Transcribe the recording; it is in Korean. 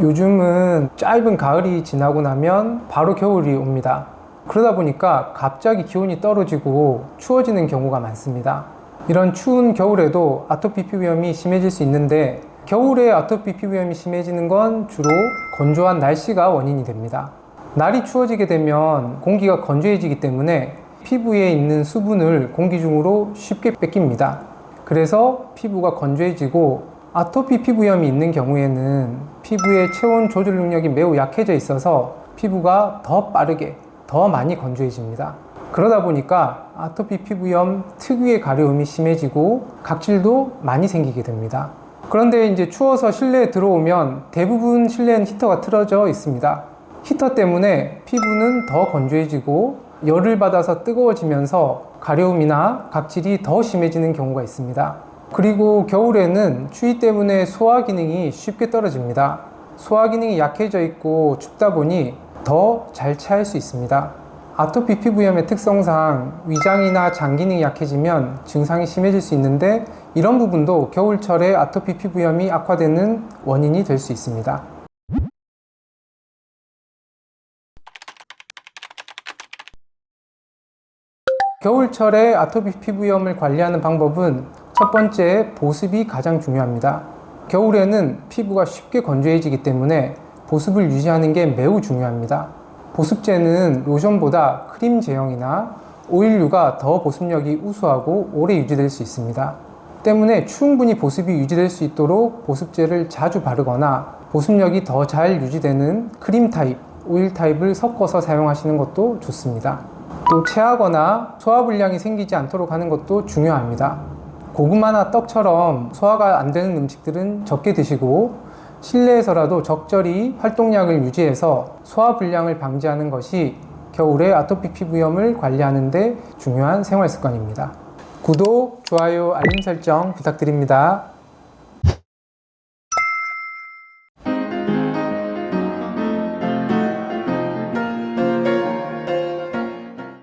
요즘은 짧은 가을이 지나고 나면 바로 겨울이 옵니다. 그러다 보니까 갑자기 기온이 떨어지고 추워지는 경우가 많습니다. 이런 추운 겨울에도 아토피 피부염이 심해질 수 있는데 겨울에 아토피 피부염이 심해지는 건 주로 건조한 날씨가 원인이 됩니다. 날이 추워지게 되면 공기가 건조해지기 때문에 피부에 있는 수분을 공기 중으로 쉽게 뺏깁니다. 그래서 피부가 건조해지고 아토피 피부염이 있는 경우에는 피부의 체온 조절 능력이 매우 약해져 있어서 피부가 더 빠르게 더 많이 건조해집니다. 그러다 보니까 아토피 피부염 특유의 가려움이 심해지고 각질도 많이 생기게 됩니다. 그런데 이제 추워서 실내에 들어오면 대부분 실내는 히터가 틀어져 있습니다. 히터 때문에 피부는 더 건조해지고 열을 받아서 뜨거워지면서 가려움이나 각질이 더 심해지는 경우가 있습니다. 그리고 겨울에는 추위 때문에 소화 기능이 쉽게 떨어집니다. 소화 기능이 약해져 있고 춥다 보니 더잘 차일 수 있습니다. 아토피 피부염의 특성상 위장이나 장 기능이 약해지면 증상이 심해질 수 있는데 이런 부분도 겨울철에 아토피 피부염이 악화되는 원인이 될 수 있습니다. 겨울철에 아토피 피부염을 관리하는 방법은 첫 번째 보습이 가장 중요합니다. 겨울에는 피부가 쉽게 건조해지기 때문에 보습을 유지하는 게 매우 중요합니다. 보습제는 로션보다 크림 제형이나 오일류가 더 보습력이 우수하고 오래 유지될 수 있습니다. 때문에 충분히 보습이 유지될 수 있도록 보습제를 자주 바르거나 보습력이 더 잘 유지되는 크림 타입, 오일 타입을 섞어서 사용하시는 것도 좋습니다. 또 체하거나 소화불량이 생기지 않도록 하는 것도 중요합니다. 고구마나 떡처럼 소화가 안 되는 음식들은 적게 드시고 실내에서라도 적절히 활동량을 유지해서 소화불량을 방지하는 것이 겨울에 아토피 피부염을 관리하는 데 중요한 생활 습관입니다. 구독, 좋아요, 알림 설정 부탁드립니다.